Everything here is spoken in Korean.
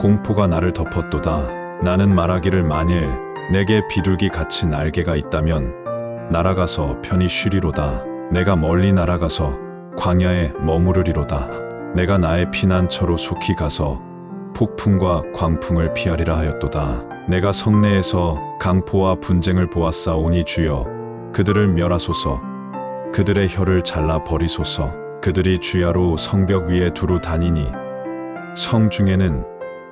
공포가 나를 덮었도다. 나는 말하기를 만일 내게 비둘기 같이 날개가 있다면 날아가서 편히 쉬리로다. 내가 멀리 날아가서 광야에 머무르리로다. 내가 나의 피난처로 속히 가서 폭풍과 광풍을 피하리라 하였도다. 내가 성내에서 강포와 분쟁을 보았사오니 주여 그들을 멸하소서. 그들의 혀를 잘라 버리소서. 그들이 주야로 성벽 위에 두루 다니니 성 중에는